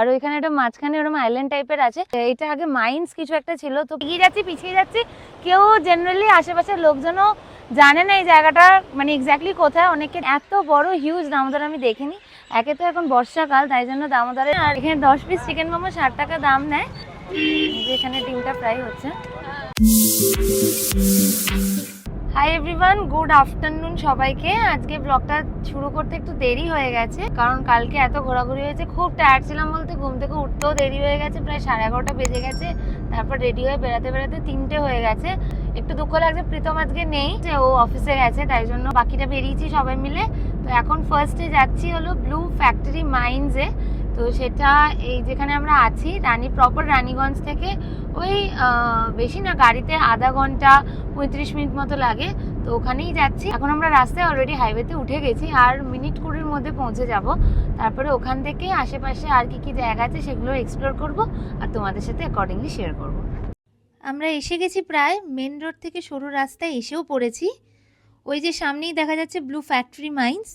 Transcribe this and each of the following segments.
আর ওইখানে একটা মাঝখানে ওরকম আইল্যান্ড টাইপের আছে। এটা আগে মাইন্স কিছু একটা ছিল, তো এগিয়ে যাচ্ছি, পিছিয়ে যাচ্ছি। কেউ জেনারেলি আশেপাশের লোকজনও জানে না এই জায়গাটা মানে এক্স্যাক্টলি কোথায়। অনেকে এত বড় হিউজ দামোদর আমি দেখিনি। একে তো এখন বর্ষাকাল, তাই জন্য দামোদরে আর এখানে দশ পিস চিকেন মোমো ষাট টাকা দাম নেয়। এখানে ডিমটা ফ্রাই হচ্ছে। হাই এভরিওয়ান গুড আফটারনুন সবাইকে। আজকে ব্লগটা শুরু করতে একটু দেরি হয়ে গেছে, কারণ কালকে এত ঘোরাঘুরি হয়েছে, খুব টায়ার্ড ছিলাম বলতে, ঘুম থেকে উঠতেও দেরি হয়ে গেছে, প্রায় সাড়ে এগারোটা বেজে গেছে, তারপর রেডি হয়ে বেড়াতে বেড়াতে তিনটে হয়ে গেছে। একটু দুঃখ লাগছে, প্রীতম আজকে নেই, যে ও অফিসে গেছে, তাই জন্য বাকিটা বেরিয়েছি সবাই মিলে। তো এখন ফার্স্টে যাচ্ছি হলো ব্লু ফ্যাক্টরি মাইন্সে তো সেটা এই যেখানে আমরা আছি, রানী প্রপার রানীগঞ্জ থেকে ওই বেশি না, গাড়িতে আধা ঘণ্টা, পঁয়ত্রিশ মিনিট মতো লাগে। তো ওখানেই যাচ্ছি। এখন আমরা রাস্তায় অলরেডি হাইওয়েতে উঠে গেছি। আর মিনিট কুড়ির মধ্যে পৌঁছে যাব। তারপরে ওখান থেকে আশেপাশে আর কি কি জায়গা আছে সেগুলো এক্সপ্লোর করব আর তোমাদের সাথে অ্যাকর্ডিংলি শেয়ার করব। আমরা এসে গেছি প্রায় মেন রোড থেকে সরু রাস্তায় এসেও পড়েছি। ওই যে সামনেই দেখা যাচ্ছে ব্লু ফ্যাক্টরি মাইন্স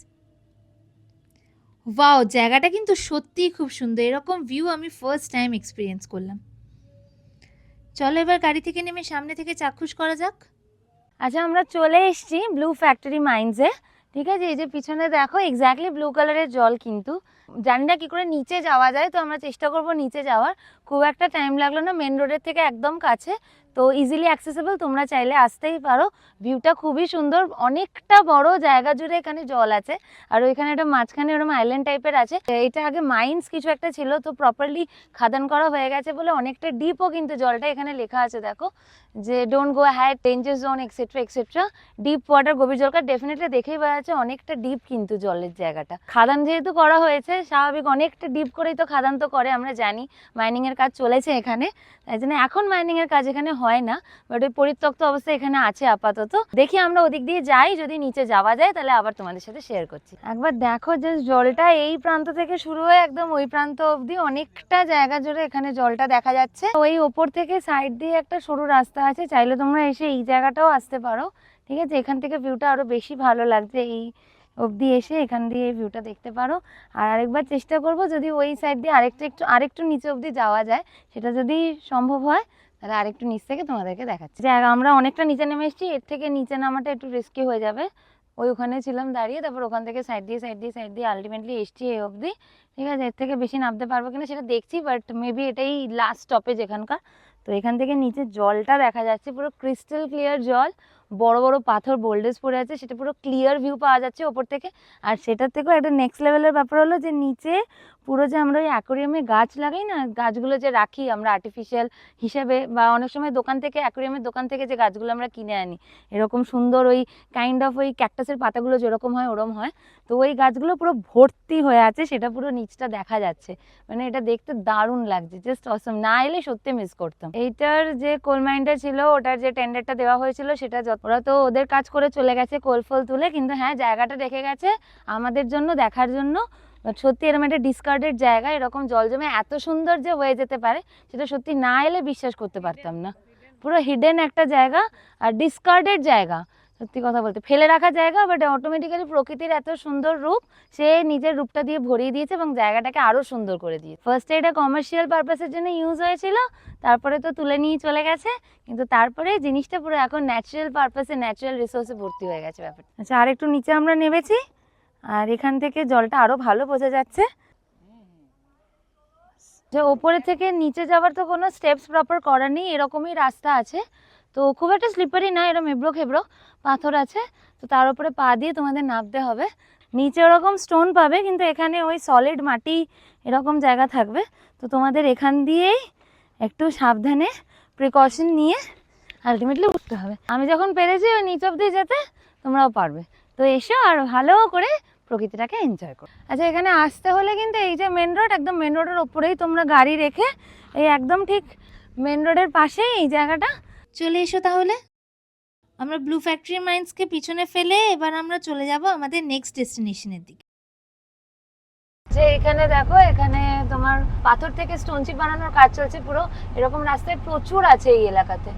ওয়াও জায়গাটা কিন্তু সত্যিই খুব সুন্দর। এরকম ভিউ আমি ফার্স্ট টাইম এক্সপিরিয়েন্স করলাম। চলো এবার গাড়ি থেকে নেমে সামনে থেকে চাক্ষুষ করা যাক। আচ্ছা আমরা চলে এসেছি ব্লু ফ্যাক্টরি মাইন্সে ঠিক আছে? এই যে পিছনে দেখো এক্স্যাক্টলি ব্লু কালারের জল কিন্তু। জানি না কী করে নিচে যাওয়া যায়, তো আমরা চেষ্টা করব নিচে যাওয়ার। খুব একটা টাইম লাগল না মেন রোডের থেকে একদম কাছে। তো ইজিলি অ্যাক্সেসেবল তোমরা চাইলে আসতেই পারো। ভিউটা খুবই সুন্দর, অনেকটা বড়, জায়গা জুড়ে এখানে জল আছে। আর ওইখানে একটা মাঝখানে ওরকম আইল্যান্ড টাইপের আছে। এটা আগে মাইন্স কিছু একটা ছিল, তো প্রপারলি খাদান করা হয়ে গেছে বলে অনেকটা ডিপও কিন্তু জলটা এখানে লেখা আছে, দেখো। যে don't go ahead danger zone etcetera etcetera deep water গভীর জলকার ডেফিনেটলি দেখেই বোঝা যাচ্ছে অনেকটা ডিপ কিন্তু জলের জায়গাটা। খাদান যেহেতু করা হয়েছে, স্বাভাবিক অনেকটা ডিপ করেই তো খাদান তো করে, আমরা জানি। মাইনিংয়ের কাজ চলেছে এখানে। তাই জন্য এখন মাইনিংয়ের কাজ এখানে হয় না বাট ওই পরিত্যক্ত অবস্থা এখানে আছে আপাতত। দেখি আমরা ওদিক দিয়ে যাই, যদি নিচে যাওয়া যায়, তাহলে আবার তোমাদের সাথে শেয়ার করছি। একবার দেখো যে জলটা এই প্রান্ত থেকে শুরু হয়ে একদম ওই প্রান্ত অবধি অনেকটা জায়গা জুড়ে এখানে জলটা দেখা যাচ্ছে। ওই ওপর থেকে সাইড দিয়ে একটা সরু রাস্তা আছে, চাইলে তোমরা এসে এই জায়গাটাও আসতে পারো। ঠিক আছে, এখান থেকে ভিউটা আরও বেশি ভালো লাগছে এই অবধি এসে এখান দিয়ে ভিউটা দেখতে পারো। আর আরেকবার চেষ্টা করব যদি ওই সাইড দিয়ে আরেকটু একটু, আরেকটু নিচে অবধি যাওয়া যায়, সেটা যদি সম্ভব হয় তাহলে আরেকটু নিচ থেকে তোমাদেরকে দেখাচ্ছি। যে আমরা অনেকটা নিচে নেমে এসেছি, এর থেকে নিচে নামাটা একটু রিস্কি হয়ে যাবে। ওই ওখানে ছিলাম দাঁড়িয়ে, তারপর ওখান থেকে সাইড দিয়ে সাইড দিয়ে সাইড দিয়ে আলটিমেটলি এসছি এই অবধি। ঠিক আছে, এর থেকে বেশি নামতে পারব কিনা সেটা দেখছি বাট মেবি এটাই লাস্ট স্টপেজ এখানকার। তো এখান থেকে নিচে জলটা দেখা যাচ্ছে, পুরো ক্রিস্টাল ক্লিয়ার জল। বড় বড় পাথর বোল্ডেজ পড়ে আছে, সেটা পুরো ক্লিয়ার ভিউ পাওয়া যাচ্ছে ওপর থেকে। আর সেটার থেকেও একটা নেক্সট লেভেলের ব্যাপার হলো যে নিচে পুরো যে আমরা ওই অ্যাকোরিয়ামে গাছ লাগাই না, গাছগুলো যে রাখি আমরা আর্টিফিশিয়াল হিসেবে বা অনেক সময় দোকান থেকে অ্যাকোরিয়ামের দোকান থেকে যে গাছগুলো আমরা কিনে আনি। এরকম সুন্দর ওই কাইন্ড অফ ওই ক্যাকটাসের পাতাগুলো যেরকম হয় ওরম হয়। তো ওই গাছগুলো পুরো ভর্তি হয়ে আছে, সেটা পুরো নিচটা দেখা যাচ্ছে। মানে এটা দেখতে দারুণ লাগছে জাস্ট অসম না এলে সত্যি মিস করতাম। এইটার যে কোল মাইনটা ছিল, ওটার যে টেন্ডারটা দেওয়া হয়েছিল, সেটা ওরা তো ওদের কাজ করে চলে গেছে কোল ফল তুলে, কিন্তু হ্যাঁ জায়গাটা রেখে গেছে আমাদের জন্য, দেখার জন্য। সত্যি এরকম একটা ডিসকার্ডেড জায়গা, এরকম জল জমে এত সুন্দর যে হয়ে যেতে পারে, সেটা সত্যি না এলে বিশ্বাস করতে পারতাম না। পুরো হিডেন একটা জায়গা আর ডিসকার্ডেড জায়গা, সত্যি কথা বলতে। ফেলে রাখা জায়গা বাট অটোমেটিক্যালি প্রকৃতির এত সুন্দর রূপ, সে নিজের রূপটা দিয়ে ভরিয়ে দিয়েছে এবং জায়গাটাকে আরও সুন্দর করে দিয়েছে। ফার্স্টে এটা কমার্শিয়াল পারপাসের জন্য ইউজ হয়েছিল, তারপরে তো তুলে নিয়ে চলে গেছে, কিন্তু তারপরে জিনিসটা পুরো এখন ন্যাচারাল পারপাসে ন্যাচারাল রিসোর্সে ভর্তি হয়ে গেছে ব্যাপারটা। আচ্ছা আর একটু নিচে আমরা নেমেছি। আর এখান থেকে জলটা আরও ভালো বোঝা যাচ্ছে। যে ওপরে থেকে নিচে যাওয়ার তো কোনো স্টেপস প্রপার করা নেই, এরকমই রাস্তা আছে। তো খুব একটা স্লিপারি না এরকম এবড়ো খেবড়ো পাথর আছে। তো তার উপরে পা দিয়ে তোমাদের নামতে হবে। নিচে ওরকম স্টোন পাবে, কিন্তু এখানে ওই সলিড মাটি এরকম জায়গা থাকবে। তো তোমাদের এখান দিয়েই একটু সাবধানে প্রিকশন নিয়ে আলটিমেটলি উঠতে হবে। আমি যখন পেরেছি ওই নিচ অব্দি যেতে তোমরাও পারবে। তো এসো আর ভালো করে প্রকৃতিটাকে এনজয় করো। আচ্ছা এখানে আসতে হলে কিন্তু এই যে মেন রোড একদম মেন রোডের ওপরেই তোমরা গাড়ি রেখে এই একদম ঠিক মেন রোডের পাশেই এই জায়গাটা চলে এসো তাহলে। আমরা ব্লু ফ্যাক্টরি মাইন্সকে পিছনে ফেলে এবার আমরা চলে যাব আমাদের নেক্সট ডেস্টিনেশনের দিকে। যে এখানে দেখো, এখানে তোমার পাথর থেকে স্টোন চিপ বানানোর কাজ চলছে পুরো। এরকম রাস্তায় প্রচুর আছে এই এলাকাতে।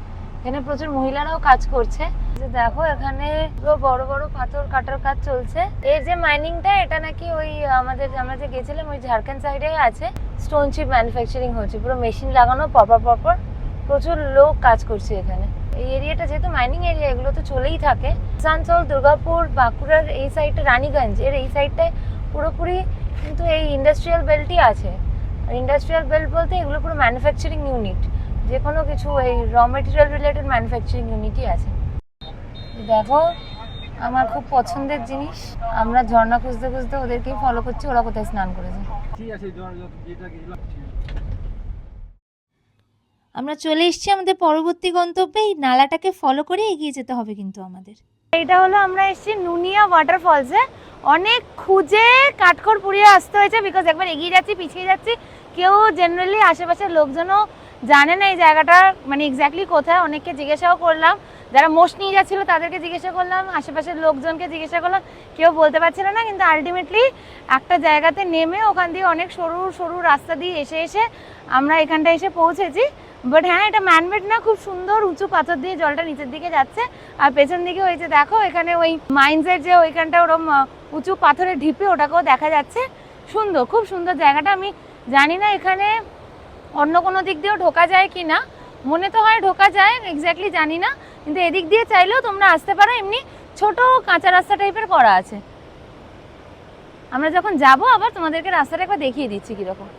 এখানে প্রচুর মহিলারাও কাজ করছে। যে দেখো, এখানে পুরো বড় বড় পাথর কাটার কাজ চলছে। এই যে মাইনিংটা এটা নাকি ওই আমাদের, আমরা যে গেছিলাম ওই ঝাড়খণ্ড সাইডে আছে। স্টোন চিপ ম্যানুফ্যাকচারিং হচ্ছে। পুরো মেশিন লাগানো পরপর পরপর প্রচুর লোক কাজ করছে এখানে। এই এরিয়াটা যেহেতু মাইনিং এরিয়া এগুলো তো চলেই থাকে। আসানসোল, দুর্গাপুর, বাঁকুড়ার এই সাইডটা রানীগঞ্জ, এর এই সাইডটায় পুরোপুরি কিন্তু এই ইন্ডাস্ট্রিয়াল বেল্টই আছে। আর ইন্ডাস্ট্রিয়াল বেল্ট বলতে এগুলো পুরো ম্যানুফ্যাকচারিং ইউনিট যে কোনো কিছু এই র মেটেরিয়াল রিলেটেড ম্যানুফ্যাকচারিং ইউনিটই আছে। দেখো আমার খুব পছন্দের জিনিস আমরা ঝর্ণা খুঁজতে খুঁজতে ওদেরকেই ফলো করছি ওরা কোথায় স্নান করেছে। ঠিক আছে। আমরা চলে এসেছি আমাদের পরবর্তী গন্তব্যে এই নালাটাকে ফলো করে এগিয়ে যেতে হবে কিন্তু আমাদের। এইটা হলো আমরা এসেছি নুনিয়া ওয়াটারফলসে অনেক খুঁজে কাঠখড় পুড়িয়ে আসতে হয়েছে বিকজ একবার এগিয়ে যাচ্ছি পিছিয়ে যাচ্ছি। কেউ জেনারেলি আশেপাশের লোকজনও জানে না এই জায়গাটা মানে এক্স্যাক্টলি কোথায়, অনেককে জিজ্ঞাসাও করলাম। যারা মোষ নিয়ে যাচ্ছিল তাদেরকে জিজ্ঞাসা করলাম, আশেপাশের লোকজনকে জিজ্ঞাসা করলাম, কেউ বলতে পারছিল না, কিন্তু আলটিমেটলি একটা জায়গাতে নেমে ওখান দিয়ে অনেক সরু সরু রাস্তা দিয়ে এসে এসে আমরা এখানটা এসে পৌঁছেছি। বাট হ্যাঁ এটা ম্যানমেড না, খুব সুন্দর, উঁচু পাথর দিয়ে জলটা নিচের দিকে যাচ্ছে। আর পেছন দিকে ওই যে দেখো, এখানে ওই মাইন্সের যে ওইখানটা ওরম উঁচু পাথরের ঢিপে ওটাকেও দেখা যাচ্ছে। সুন্দর, খুব সুন্দর জায়গাটা। আমি জানি না এখানে অন্য কোনো দিক দিয়েও ঢোকা যায় কি না? মনে তো হয় ঢোকা যায় এক্স্যাক্টলি জানি না। কিন্তু এদিক দিয়ে চাইলেও তোমরা আসতে পারো, এমনি ছোট কাঁচা রাস্তা টাইপের করা আছে। আমরা যখন যাব আবার তোমাদেরকে রাস্তাটা একবার দেখিয়ে দিচ্ছি কীরকম।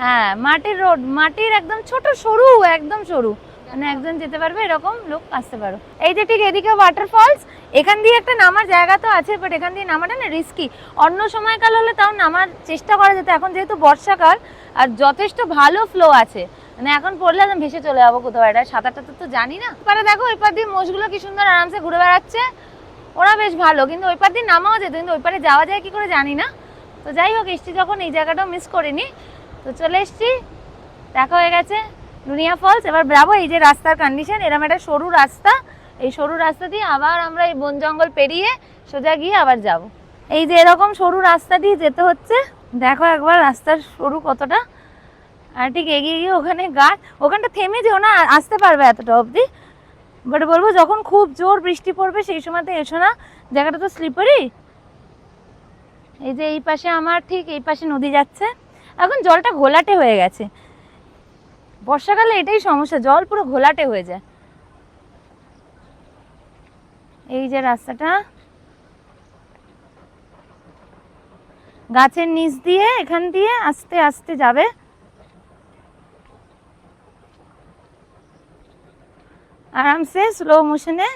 হ্যাঁ মাটির রোড মাটির একদম ছোট সরু, একদম সরু। মানে একজন যেতে পারবে, এরকম লোক আসতে পারো। এই যে ঠিক এদিকে ওয়াটারফলস এখান দিয়ে একটা নামার জায়গা তো আছে বাট এখান দিয়ে নামাটা না রিস্কি অন্য সময়কাল হলে তাও নামার চেষ্টা করা যেত, এখন যেহেতু বর্ষাকাল, আর যথেষ্ট ভালো ফ্লো আছে। মানে এখন পড়লে একদম ভেসে চলে যাব কোথাও, এটা সাঁতারটা তো জানি না। পারে দেখো ওই পার দিয়ে মোষগুলো কি সুন্দর আরামসে ঘুরে বেড়াচ্ছে। ওরা বেশ ভালো, কিন্তু ওই পার দিয়ে নামাও যেত, কিন্তু ওই পারে যাওয়া যায় কি করে জানি না। তো যাই হোক, এসছি যখন, এই জায়গাটাও মিস করিনি। তো চলে এসছি, দেখা হয়ে গেছে। নুনিয়া ফলস, এবার যাব এই যে রাস্তার কন্ডিশন এরকম একটা সরু রাস্তা। এই সরু রাস্তা দিয়ে আবার আমরা এই বন জঙ্গল পেরিয়ে সোজা গিয়ে আবার যাব। এই যে এরকম সরু রাস্তা দিয়ে যেতে হচ্ছে, দেখো একবার রাস্তার সরু কতটা। আর ঠিক এগিয়ে গিয়ে ওখানে গাছ, ওখানটা থেমে যেও না, আসতে পারবে এতটা অবধি। বাট বলব যখন খুব জোর বৃষ্টি পড়বে, সেই সময়তে এসো না। জায়গাটা তো স্লিপারি এই যে এই পাশে আমার, ঠিক এই পাশে নদী যাচ্ছে। এখন জলটা ঘোলাটে হয়ে গেছে। বর্ষাকালে এটাই সমস্যা, জল পুরো ঘোলাটে হয়ে যায়। এই যে রাস্তাটা। গাছের নিচ দিয়ে, এখান দিয়ে আস্তে আস্তে যাবে। আরামসে স্লো মোশনে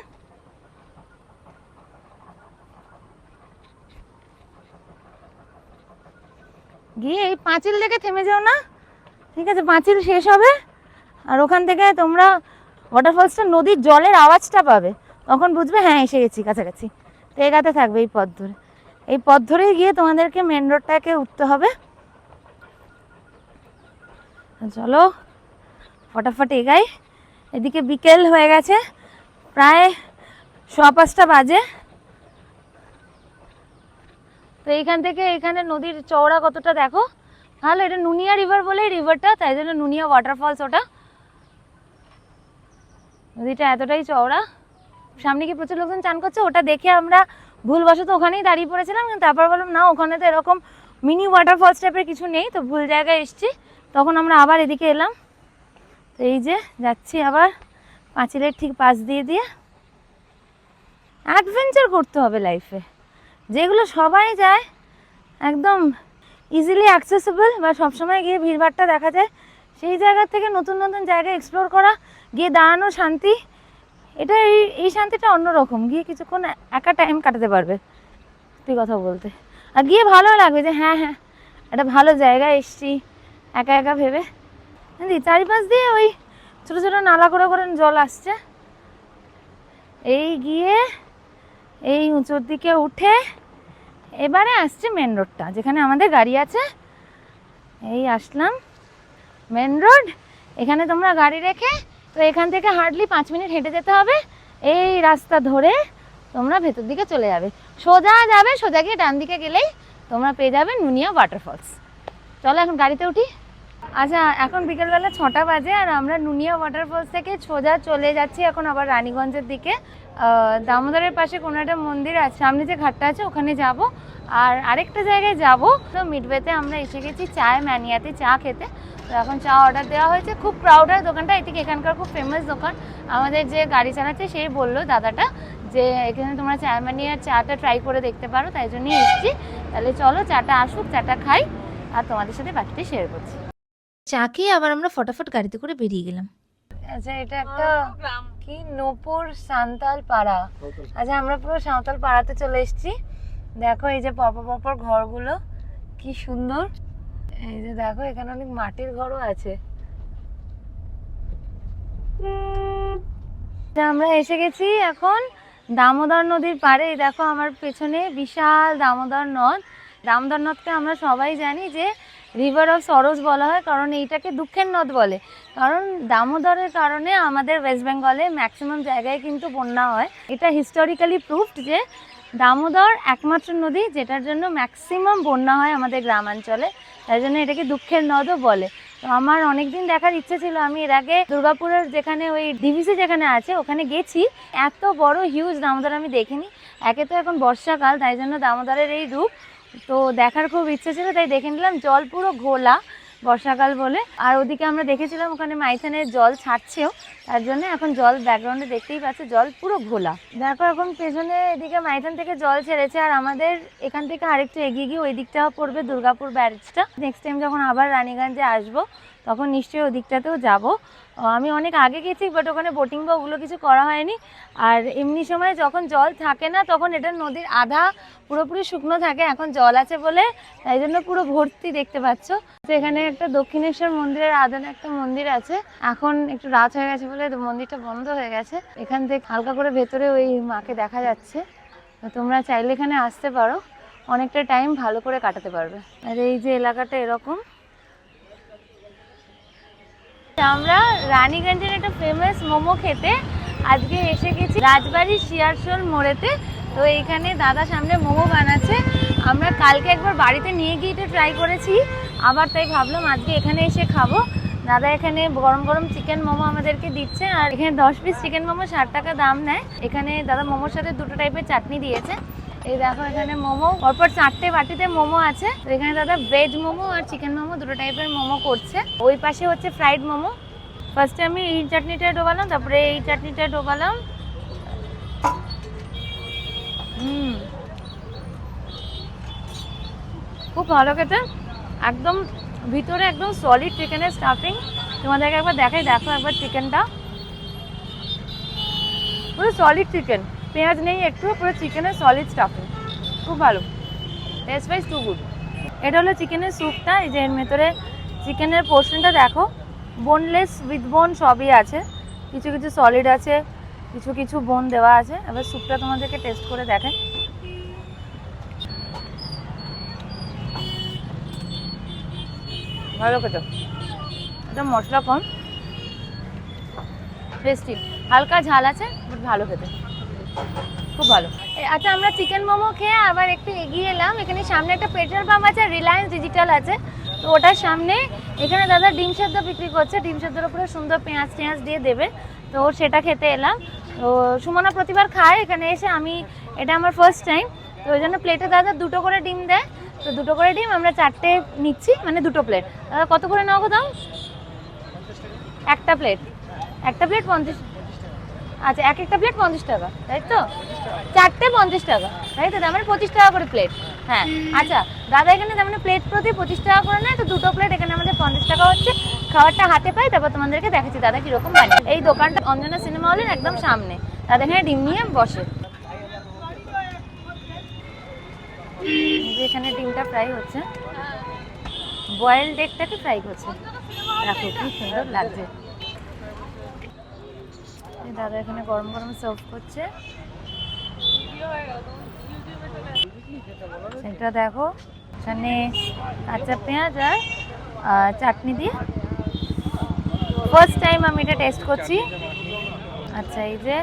গিয়ে এই পাঁচিল দেখে থেমে যাও না। ঠিক আছে, পাঁচিল শেষ হবে। আর ওখান থেকে তোমরা ওয়াটারফলসটা নদীর জলের আওয়াজটা পাবে। তখন বুঝবে হ্যাঁ এসে গেছি, কাছাকাছি। তো এগাতে থাকবে এই পথ ধরে। এই পথ ধরেই গিয়ে তোমাদেরকে মেন রোডটাকে উঠতে হবে। চলো, ফটাফট এগাই। এদিকে বিকেল হয়ে গেছে, প্রায় সোয়া পাঁচটা বাজে। তো এইখান থেকে এখানে নদীর চওড়া কতটা দেখো? তাহলে এটা নুনিয়া রিভার বলেই রিভারটা তাই জন্য নুনিয়া ওয়াটারফলস ওটা। নদীটা এতটাই চওড়া। সামনে কি প্রচুর লোকজন চান করছে? ওটা দেখে আমরা ভুলবশত ওখানেই দাঁড়িয়ে পড়েছিলাম তারপর বললাম, না, ওখানে তো এরকম মিনি ওয়াটারফলস টাইপের কিছু নেই, তো ভুল জায়গায় এসছি। তখন আমরা আবার এদিকে এলাম। তো এই যে, যাচ্ছি আবার পাঁচিলের ঠিক পাশ দিয়ে দিয়ে। অ্যাডভেঞ্চার করতে হবে লাইফে যেগুলো সবাই যায়, একদম ইজিলি অ্যাক্সেসেবল বা সবসময় গিয়ে ভিড়ভাড়টা দেখা যায়। সেই জায়গা থেকে নতুন নতুন জায়গা এক্সপ্লোর করা, গিয়ে দাঁড়ানো শান্তি, এটা এই এই শান্তিটা অন্যরকম। গিয়ে কিছুক্ষণ একা টাইম কাটাতে পারবে, সত্যি কথা বলতে। আর গিয়ে ভালো লাগবে যে হ্যাঁ হ্যাঁ একটা ভালো জায়গায় এসছি, একা একা ভেবে। দিদি চারিপাশ দিয়ে ওই ছোটো ছোটো নালা করে করে জল আসছে। এই গিয়ে এই উঁচুর দিকে উঠে এবারে আসছে মেন রোডটা যেখানে আমাদের গাড়ি আছে। এই আসলাম মেন রোড এখানে তোমরা গাড়ি রেখে, তো এখান থেকে হার্ডলি পাঁচ মিনিট হেঁটে যেতে হবে। এই রাস্তা ধরে তোমরা ভেতর দিকে চলে যাবে। সোজা যাবে, সোজা গিয়ে ডান দিকে গেলেই তোমরা পেয়ে যাবে নুনিয়া ওয়াটারফলস চলো এখন গাড়িতে উঠি। আচ্ছা এখন বিকেলবেলা ছটা বাজে আর আমরা নুনিয়া ওয়াটারফলস থেকে সোজা চলে যাচ্ছি এখন আবার রানীগঞ্জের দিকে। দামোদরের পাশে কোনো একটা মন্দির আছে। সামনে যে ঘাটটা আছে ওখানে যাব। আর আরেকটা জায়গায় যাব। তো মিডওয়েতে আমরা এসে গেছি চায় ম্যানিয়াতে চা খেতে। তো এখন চা অর্ডার দেওয়া হয়েছে। খুব ক্রাউড হয় দোকানটা। এদিকে এখানকার খুব ফেমাস দোকান। আমাদের যে গাড়ি চালাচ্ছে সেই বলল দাদাটা যে এখানে তোমরা চা ম্যানিয়ার চাটা ট্রাই করে দেখতে পারো। তাই জন্যই এসেছি। তাহলে চলো চাটা আসুক চাটা খাই। আর তোমাদের সাথে বাকিটা শেয়ার করছি। চা খেয়ে আবার আমরা ফটাফট গাড়িতে করে বেরিয়ে গেলাম। আচ্ছা এটা একটা কি নূপুর সান্তাল পাড়া আচ্ছা আমরা পুরো সাঁওতাল পাড়াতে চলে এসেছি। দেখো, এই যে পপর পপর ঘরগুলো, কি সুন্দর। এই যে দেখো, এখানে অনেক মাটির ঘরও আছে। আমরা এসে গেছি এখন দামোদর নদীর পাড়ে। দেখো, আমার পেছনে বিশাল দামোদর নদ। দামোদর নদকে আমরা সবাই জানি যে রিভার অফ সরোজ বলা হয়, কারণ এইটাকে দুঃখের নদ বলে। কারণ দামোদরের কারণে আমাদের ওয়েস্ট বেঙ্গলে ম্যাক্সিমাম জায়গায় কিন্তু বন্যা হয়। এটা হিস্টোরিক্যালি প্রুফড যে দামোদর একমাত্র নদী যেটার জন্য ম্যাক্সিমাম বন্যা হয় আমাদের গ্রামাঞ্চলে। তাই জন্য এটাকে দুঃখের নদও বলে। তো আমার অনেক দিন দেখার ইচ্ছে ছিল, আমি এর আগে দুর্গাপুরের যেখানে ওই ডিভিসি যেখানে আছে, ওখানে গেছি। এত বড় হিউজ দামোদর আমি দেখিনি। একে তো এখন বর্ষাকাল, তাই জন্য দামোদরের এই রূপ। তো দেখার খুব ইচ্ছে ছিল, তাই দেখে নিলাম। জল পুরো ঘোলা বর্ষাকাল বলে। আর ওদিকে আমরা দেখেছিলাম ওখানে মাইথানের জল ছাড়ছেও, তার জন্য এখন জল ব্যাকগ্রাউন্ডে দেখতেই পাচ্ছে, জল পুরো ঘোলা। দেখো এখন পেছনে এদিকে মাইথান থেকে জল ছেড়েছে, আর আমাদের এখান থেকে আরেকটু এগিয়ে গিয়ে ওই দিকটা পড়বে দুর্গাপুর ব্যারেজটা। নেক্সট টাইম যখন আবার রানীগঞ্জে আসব, তখন নিশ্চয়ই ওই দিকটাতেও যাব। আমি অনেক আগে গেছি বাট ওখানে বোটিং বা ওগুলো কিছু করা হয়নি। আর এমনি সময় যখন জল থাকে না, তখন এটা নদীর আধা পুরোপুরি শুকনো থাকে, এখন জল আছে বলে, তাই জন্য পুরো ভর্তি দেখতে পাচ্ছ। তো এখানে একটা দক্ষিণেশ্বর মন্দিরের আদানে একটা মন্দির আছে। এখন একটু রাত হয়ে গেছে বলে মন্দিরটা বন্ধ হয়ে গেছে। এখান থেকে হালকা করে ভেতরে ওই মাকে দেখা যাচ্ছে। তোমরা চাইলে এখানে আসতে পারো। অনেকটা টাইম ভালো করে কাটাতে পারবে। আর এই যে এলাকাটা এরকম আমরা রানীগঞ্জের একটা ফেমাস মোমো খেতে আজকে এসে গেছি রাজবাড়ি শিয়ারশোল মোড়েতে। তো এইখানে দাদা সামনে মোমো বানাচ্ছে। আমরা কালকে একবার বাড়িতে নিয়ে গিয়ে এটা ট্রাই করেছি। আবার তাই ভাবলাম আজকে এখানে এসে খাব। দাদা এখানে গরম গরম চিকেন মোমো আমাদেরকে দিচ্ছে আর এখানে দশ পিস চিকেন মোমো ষাট টাকা দাম নেয়। এখানে দাদা মোমোর সাথে দুটো টাইপের চাটনি দিয়েছে। এই দেখো এখানে মোমো। পরপর চারটে বাটিতে মোমো আছে। এখানে দাদা ভেজ মোমো আর চিকেন মোমো দুটো টাইপের মোমো করছে। ওই পাশে হচ্ছে ফ্রাইড মোমো। ফার্স্টে আমি এই চাটনিটা ডোবালাম, তারপরে এই চাটনিটা ডোবালাম। হুম। খুব ভালো খেতে। একদম ভিতরে একদম সলিড চিকেনের স্টাফিং তোমাদেরকে একবার দেখাই, দেখো একবার চিকেনটা পুরো সলিড চিকেন পেঁয়াজ নেই একটু পুরো চিকেনের সলিড স্টাফিং খুব ভালো। টেস্ট ওয়াইজ টু গুড এটা হলো চিকেনের স্যুপটা এই যে এর ভেতরে চিকেনের পোর্শনটা দেখো। বোনলেস উইথ বোন সবই আছে। কিছু কিছু সলিড আছে, কিছু কিছু বোন দেওয়া আছে। এবার স্যুপটা তোমাদেরকে টেস্ট করে দেখেন ভালো খেতে। এটা মশলা কম। টেস্টি হালকা ঝাল আছে বাট ভালো খেতে। খুব ভালো। আচ্ছা আমরা চিকেন মোমো খেয়ে আবার একটু এগিয়ে এলাম। এখানে সামনে একটা পেট্রোল পাম্প আছে রিলায়েন্স ডিজিটাল আছে। তো ওটার সামনে এখানে দাদা ডিম সেদ্ধ বিক্রি করছে। ডিম সেদ্ধর উপরে সুন্দর পেঁয়াজ টেঁয়াজ দিয়ে দেবে। তো সেটা খেতে এলাম। তো সুমনা প্রতিবার খায় এখানে এসে। আমি, এটা আমার ফার্স্ট টাইম তো ওই জন্য প্লেটে দাদা দুটো করে ডিম দেয়। তো দুটো করে ডিম আমরা চারটে নিচ্ছি মানে দুটো প্লেট দাদা, কত করে নাও দাম একটা প্লেট একটা প্লেট পঞ্চাশ আচ্ছা এক একটা প্লেট পঞ্চাশ টাকা, তাই তো? চারটে পঞ্চাশ টাকা, তাই তো? তার মানে পঁচিশ টাকা করে প্লেট হ্যাঁ আচ্ছা দাদা এখানে তার মানে প্লেট প্রতি পঁচিশ টাকা করে নেয়, তো দুটো প্লেট এখানে আমাদের পঞ্চাশ টাকা হচ্ছে। খাবারটা হাতে পাই, তারপর তোমাদেরকে দেখাচ্ছি, দাদা কীরকম বানিয়ে এই দোকানটা অঞ্জনা সিনেমা হলের একদম সামনে। দাদা এখানে ডিম নিয়ে বসে। এখানে ডিমটা ফ্রাই হচ্ছে। বয়েল ডেকটাকে ফ্রাই করছে। দেখো, কি সুন্দর লাগছে। দাদা এখানে গরম গরম সার্ভ করছে। এটা দেখো, এখানে কাঁচা পেঁয়াজ আর চাটনি দিয়ে। ফার্স্ট টাইম আমি এটা টেস্ট করছি। আচ্ছা এই যে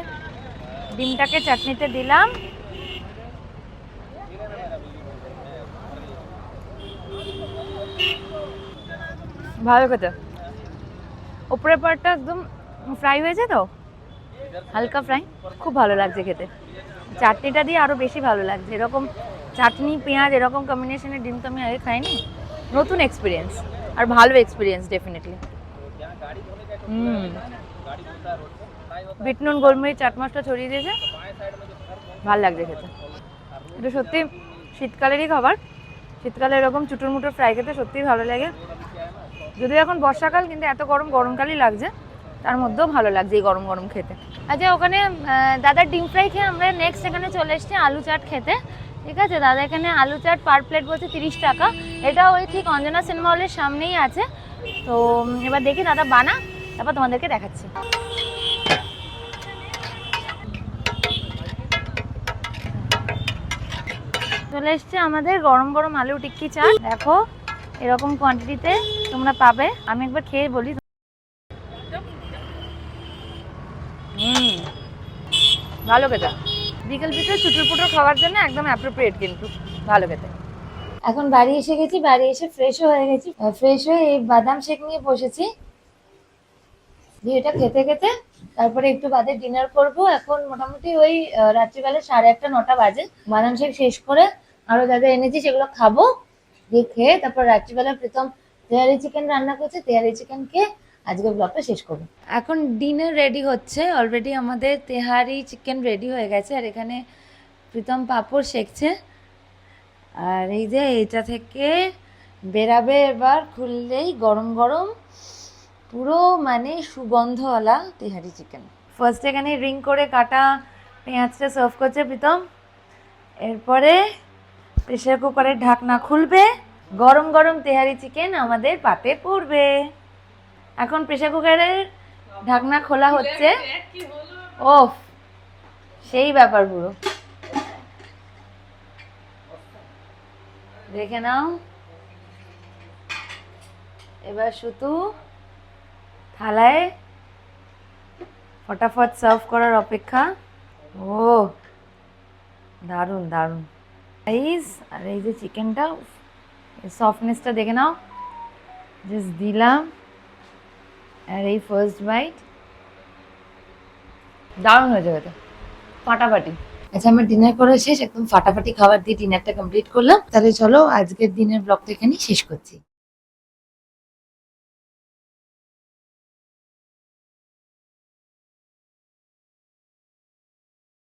ডিমটাকে চাটনিতে দিলাম। ভালো খেতে ওপরের পার্টটা একদম ফ্রাই হয়েছে তো? হালকা ফ্রাই, খুব ভালো লাগছে খেতে। চাটনিটা দিয়ে আরও বেশি ভালো লাগছে। এরকম চাটনি, পেঁয়াজ, এরকম কম্বিনেশনের ডিম তো আমি আগে খাইনি। নতুন এক্সপিরিয়েন্স আর ভালো এক্সপিরিয়েন্স ডেফিনেটলি হুম। বিট নুন, গোলমরিচ, চাট ছড়িয়ে দিয়েছে। ভালো লাগছে খেতে। এটা সত্যি শীতকালেরই খাবার। শীতকালে এরকম চুটুর মুটুর ফ্রাই খেতে সত্যিই ভালো লাগে। যদিও এখন বর্ষাকাল, কিন্তু এত গরম, গরমকালই লাগছে। তার মধ্যেও ভালো লাগছে এই গরম গরম খেতে। আচ্ছা ওখানে দাদার ডিম ফ্রাই খেয়ে আমরা নেক্সট এখানে চলে এসেছি আলু চাট খেতে। ঠিক আছে? দাদা এখানে আলু চাট পার প্লেট বলছে তিরিশ টাকা। এটা ওই ঠিক অঞ্জনা সিনেমা হলের সামনেই আছে। তো, এবার দেখি দাদা বানা, তারপর তোমাদেরকে দেখাচ্ছি। চলে এসছে আমাদের গরম গরম আলু টিক্কি চাট। দেখো, এরকম কোয়ান্টিটিতে তোমরা পাবে। আমি একবার খেয়ে বলি হুম ভালো খেতে। বিকেল বিকেল চুটুর পুটুর খাওয়ার জন্য একদম অ্যাপ্রোপ্রিয়েট কিন্তু ভালো খেতে। এখন বাড়ি এসে গেছি, বাড়ি এসে ফ্রেশও হয়ে গেছি। ফ্রেশ হয়ে এই বাদাম শেক নিয়ে বসেছি। দিয়ে এটা খেতে খেতে তারপরে একটু বাদে ডিনার করব। এখন মোটামুটি ওই রাত্রিবেলা সাড়ে একটা নটা বাজে। বাদাম শেক শেষ করে আরও যা যা এনেছি সেগুলো খাব। দিয়ে খেয়ে তারপর রাত্রিবেলা প্রথম তেহারি চিকেন রান্না করছে। তেহারি চিকেন খেয়ে আজকে ব্লগটা শেষ করব। এখন ডিনার রেডি হচ্ছে অলরেডি আমাদের তেহারি চিকেন রেডি হয়ে গেছে, আর এখানে প্রীতম পাপড় শেখছে। আর এই যে এটা থেকে বেরাবে এবার খুললেই গরম গরম, পুরো মানে সুগন্ধওয়ালা তেহারি চিকেন ফার্স্ট এখানে রিং করে কাটা পেঁয়াজটা সার্ভ করছে প্রীতম। এরপরে প্রেশার কুকারের ঢাকনা খুলবে, গরম গরম তেহারি চিকেন আমাদের পাতে পড়বে। এখন প্রেশার কুকারের ঢাকনা খোলা হচ্ছে। ওফ সেই ব্যাপার পুরো। দেখে নাও। এবার শুধু থালায় ফটাফট সার্ভ করার অপেক্ষা। ও দারুণ দারুণ। রাইস আর এই যে চিকেনটা সফটনেসটা দেখে নাও। জাস্ট দিলাম। আর এই ফার্স্ট বাইট দারুণ হয়েছে হয়তো ফাটাফাটি। আচ্ছা আমার ডিনার করা শেষ একদম ফাটাফাটি খাবার দিয়ে ডিনারটা কমপ্লিট করলাম। তাহলে চলো, আজকের দিনের ব্লগটা এখানেই শেষ করছি।